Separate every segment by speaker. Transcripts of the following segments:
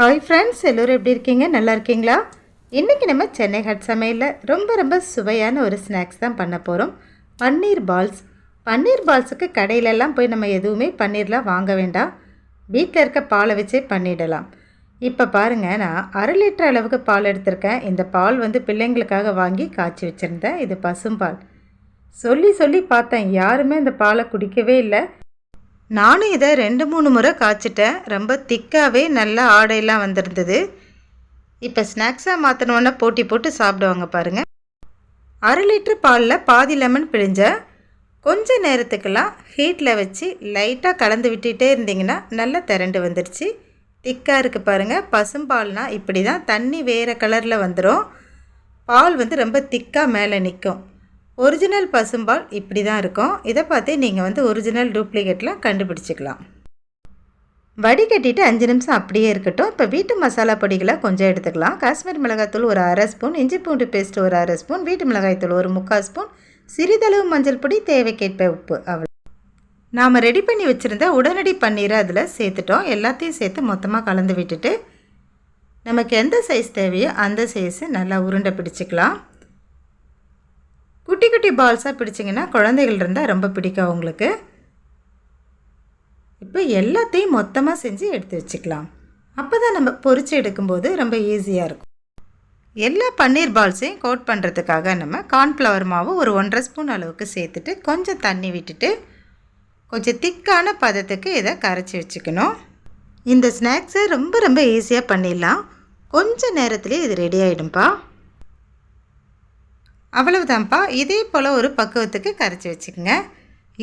Speaker 1: hi friends எல்லோரும் எப்படி இருக்கீங்க நல்லா இருக்கீங்களா இன்றைக்கி நம்ம சென்னை ஹட் சமையலில் ரொம்ப ரொம்ப சுவையான ஒரு ஸ்நாக்ஸ் தான் பண்ண போகிறோம் பன்னீர் பால்ஸ் பன்னீர் பால்ஸுக்கு கடையிலெல்லாம் போய் நம்ம எதுவுமே பன்னீர்லாம் வாங்க வேண்டாம் வீட்டில் இருக்க பாலை வச்சே பண்ணிடலாம் இப்போ பாருங்கள் நான் அரை லிட்டர் அளவுக்கு பால் எடுத்திருக்கேன் இந்த பால் வந்து பிள்ளைங்களுக்காக வாங்கி காய்ச்சி வச்சுருந்தேன் இது பசும்பால் சொல்லி சொல்லி பார்த்தேன் யாருமே இந்த பாலை குடிக்கவே இல்லை நானும் இதை ரெண்டு மூணு முறை காய்ச்சிட்டேன் ரொம்ப திக்காகவே நல்லா ஆடையெல்லாம் வந்திருந்தது இப்போ ஸ்நாக்ஸாக மாற்றினோன்னே போட்டி போட்டு சாப்பிடுவாங்க பாருங்கள் அரை லிட்டரு பாலில் பாதி லெமன் பிழிஞ்ச கொஞ்ச நேரத்துக்கெல்லாம் ஹீட்டில் வச்சு லைட்டாக கலந்து விட்டுகிட்டே இருந்தீங்கன்னா நல்லா திரண்டு வந்துடுச்சு திக்காக இருக்குது பாருங்கள் பசும்பால்னால் இப்படி தான் தண்ணி வேறு கலரில் வந்துடும் பால் வந்து ரொம்ப திக்காக மேலே நிற்கும் ஒரிஜினல் பசும்பால் இப்படி தான் இருக்கும் இதை பார்த்து நீங்கள் வந்து ஒரிஜினல் டூப்ளிகேட்லாம் கண்டுபிடிச்சிக்கலாம் வடிகட்டிட்டு அஞ்சு நிமிஷம் அப்படியே இருக்கட்டும் இப்போ வீட்டு மசாலா பொடிகளை கொஞ்சம் எடுத்துக்கலாம் காஷ்மீர் மிளகாய்த்தூள் ஒரு அரை ஸ்பூன் இஞ்சி பூண்டு பேஸ்ட் ஒரு அரை ஸ்பூன் வீட்டு மிளகாய்த்தூள் ஒரு முக்கால் ஸ்பூன் சிறிதளவு மஞ்சள் பொடி தேவைக்கேற்ப உப்பு அவ்வளோ நாம் ரெடி பண்ணி வச்சுருந்த உடனடி பன்னீரை அதில் சேர்த்துட்டோம் எல்லாத்தையும் சேர்த்து மொத்தமாக கலந்து விட்டுட்டு நமக்கு எந்த சைஸ் தேவையோ அந்த சைஸு நல்லா உருண்டை பிடிச்சிக்கலாம் குட்டி குட்டி பால்ஸாக பிடிச்சிங்கன்னா குழந்தைகள் இருந்தால் ரொம்ப பிடிக்கும் அவங்களுக்கு இப்போ எல்லாத்தையும் மொத்தமாக செஞ்சு எடுத்து வச்சுக்கலாம் அப்போ தான் நம்ம பொறிச்சு எடுக்கும்போது ரொம்ப ஈஸியாக இருக்கும் எல்லா பன்னீர் பால்ஸையும் கோட் பண்ணுறதுக்காக நம்ம கார்ன்ஃப்ளவர் மாவு ஒரு ஒன்றரை ஸ்பூன் அளவுக்கு சேர்த்துட்டு கொஞ்சம் தண்ணி விட்டுட்டு கொஞ்சம் திக்கான பதத்துக்கு இதை கரைச்சி வச்சுக்கணும் இந்த ஸ்நாக்ஸை ரொம்ப ரொம்ப ஈஸியாக பண்ணிடலாம் கொஞ்சம் நேரத்துலேயே இது ரெடி ஆகிடும்ப்பா அவ்வளவுதான்ப்பா இதே போல் ஒரு பக்குவத்துக்கு கரைச்சி வச்சுக்கோங்க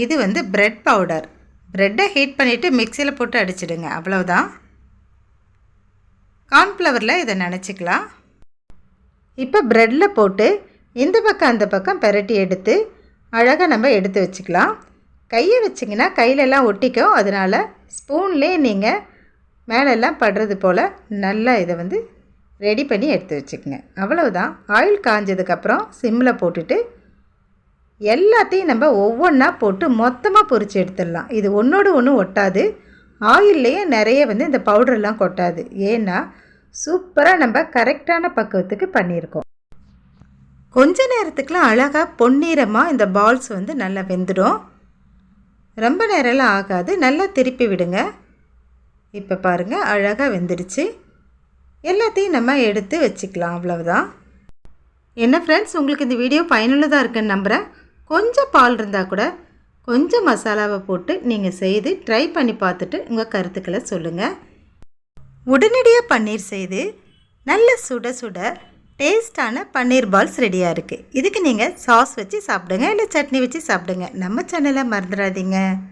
Speaker 1: இது வந்து ப்ரெட் பவுடர் ப்ரெட்டை ஹீட் பண்ணிவிட்டு மிக்சியில் போட்டு அடிச்சிடுங்க அவ்வளவுதான் கார்ன்ஃப்ளவரில் இதை நினச்சிக்கலாம் இப்போ ப்ரெட்டில் போட்டு இந்த பக்கம் அந்த பக்கம் பெரட்டி எடுத்து அழகாக நம்ம எடுத்து வச்சுக்கலாம் கையை வச்சிங்கன்னா கையிலெல்லாம் ஒட்டிக்கும் அதனால் ஸ்பூன்லேயே நீங்கள் மேலெல்லாம் படுறது போல் நல்லா இதை வந்து ரெடி பண்ணி எடுத்து வச்சுக்கோங்க அவ்வளவுதான் ஆயில் காஞ்சதுக்கப்புறம் சிம்மில் போட்டுட்டு எல்லாத்தையும் நம்ம ஒவ்வொன்றா போட்டு மொத்தமாக பொறிச்சு எடுத்துடலாம் இது ஒன்றோடு ஒன்று ஒட்டாது ஆயில்லையே நிறைய வந்து இந்த பவுடர்லாம் கொட்டாது ஏன்னா சூப்பராக நம்ம கரெக்டான பக்குவத்துக்கு பண்ணியிருக்கோம் கொஞ்ச நேரத்துக்குலாம் அழகாக பொன்னிறமாக இந்த பால்ஸ் வந்து நல்லா வெந்துடும் ரொம்ப நேரம்லாம் ஆகாது நல்லா திருப்பி விடுங்க இப்போ பாருங்கள் அழகாக வெந்துடுச்சு எல்லாத்தையும் நம்ம எடுத்து வச்சுக்கலாம் அவ்வளவுதான் என்ன ஃப்ரெண்ட்ஸ் உங்களுக்கு இந்த வீடியோ பயனுள்ளதாக இருக்குன்னு நம்புகிறேன் கொஞ்சம் பால் இருந்தால் கூட கொஞ்சம் மசாலாவை போட்டு நீங்கள் செய்து ட்ரை பண்ணி பார்த்துட்டு உங்கள் கருத்துக்களை சொல்லுங்கள் உடனடியாக பன்னீர் செய்து நல்ல சுட சுட டேஸ்டான பன்னீர் பால்ஸ் ரெடியாக இருக்குது இதுக்கு நீங்கள் சாஸ் வச்சு சாப்பிடுங்க இல்லை சட்னி வச்சு சாப்பிடுங்க நம்ம சேனலை மறந்துடாதீங்க